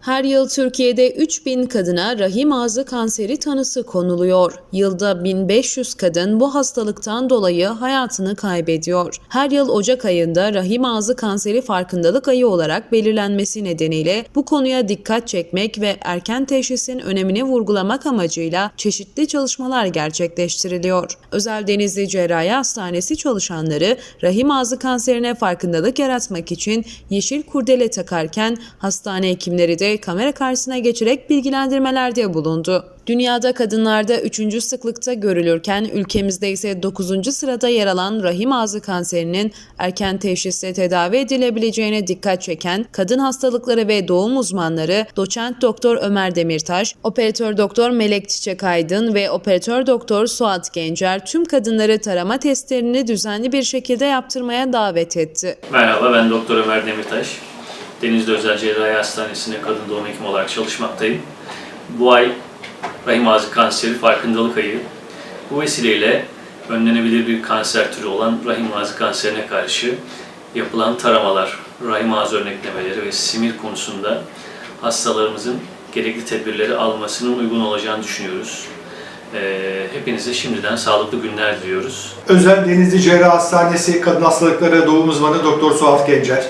Her yıl Türkiye'de 3000 kadına rahim ağzı kanseri tanısı konuluyor. Yılda 1500 kadın bu hastalıktan dolayı hayatını kaybediyor. Her yıl Ocak ayında rahim ağzı kanseri farkındalık ayı olarak belirlenmesi nedeniyle bu konuya dikkat çekmek ve erken teşhisin önemini vurgulamak amacıyla çeşitli çalışmalar gerçekleştiriliyor. Özel Denizli Cerrahi Hastanesi çalışanları rahim ağzı kanserine farkındalık yaratmak için yeşil kurdele takarken hastane hekimleri de kamera karşısına geçerek bilgilendirmelerde bulundu. Dünyada kadınlarda 3. sıklıkta görülürken ülkemizde ise 9. sırada yer alan rahim ağzı kanserinin erken teşhisle tedavi edilebileceğine dikkat çeken kadın hastalıkları ve doğum uzmanları doçent doktor Ömer Demirtaş, operatör doktor Melek Çiçek Aydın ve operatör doktor Suat Gencer tüm kadınları tarama testlerini düzenli bir şekilde yaptırmaya davet etti. Merhaba, ben Doktor Ömer Demirtaş. Denizli Özel Cerrahi Hastanesi'nde kadın doğum hekimi olarak çalışmaktayım. Bu ay rahim ağzı kanseri farkındalık ayı. Bu vesileyle önlenebilir bir kanser türü olan rahim ağzı kanserine karşı yapılan taramalar, rahim ağzı örneklemeleri ve simir konusunda hastalarımızın gerekli tedbirleri almasının uygun olacağını düşünüyoruz. Ee, Hepinize şimdiden sağlıklı günler diliyoruz. Özel Denizli Cerrah Hastanesi Kadın Hastalıkları Doğum Uzmanı Doktor Suat Gencer.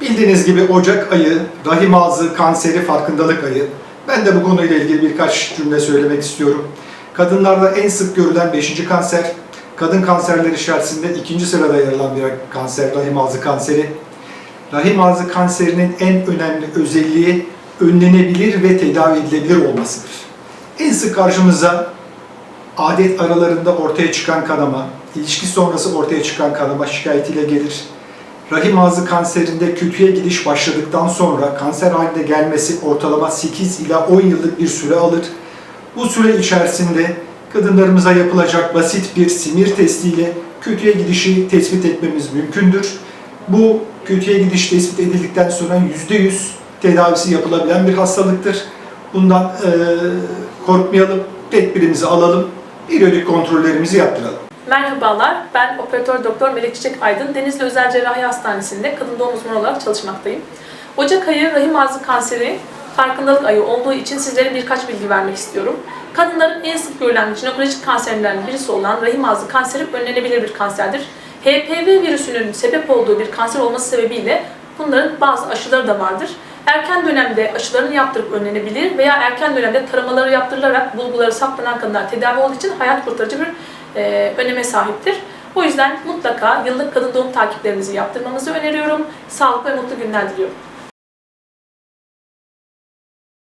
Bildiğiniz gibi Ocak ayı rahim ağzı kanseri farkındalık ayı. Ben de bu konuyla ilgili birkaç cümle söylemek istiyorum. Kadınlarda en sık görülen 5. kanser, kadın kanserleri içerisinde ikinci sırada yer alan bir kanser rahim ağzı kanseri. Rahim ağzı kanserinin en önemli özelliği önlenebilir ve tedavi edilebilir olmasıdır. En sık karşımıza adet aralarında ortaya çıkan kanama, ilişki sonrası ortaya çıkan kanama şikayetiyle gelir. Rahim ağzı kanserinde kötüye gidiş başladıktan sonra kanser haline gelmesi ortalama 8 ila 10 yıllık bir süre alır. Bu süre içerisinde kadınlarımıza yapılacak basit bir simir testiyle kötüye gidişi tespit etmemiz mümkündür. Bu kötüye gidiş tespit edildikten sonra %100 tedavisi yapılabilen bir hastalıktır. Bundan eee, korkmayalım, tedbirimizi alalım, periyodik kontrollerimizi yaptıralım. Merhabalar, ben operatör doktor Melek Çiçek Aydın, Denizli Özel Cerrahi Hastanesi'nde kadın doğum uzmanı olarak çalışmaktayım. Ocak ayı rahim ağzı kanseri farkındalık ayı olduğu için sizlere birkaç bilgi vermek istiyorum. Kadınların en sık görülen jinekolojik kanserlerden birisi olan rahim ağzı kanseri önlenebilir bir kanserdir. HPV virüsünün sebep olduğu bir kanser olması sebebiyle bunların bazı aşıları da vardır. Erken dönemde aşılarını yaptırıp önlenebilir veya erken dönemde taramaları yaptırılarak bulguları saptanan kadınlar tedavi olduğu için hayat kurtarıcı bir e, öneme sahiptir. O yüzden mutlaka yıllık kadın doğum takiplerinizi yaptırmanızı öneriyorum. Sağlıklı ve mutlu günler diliyorum.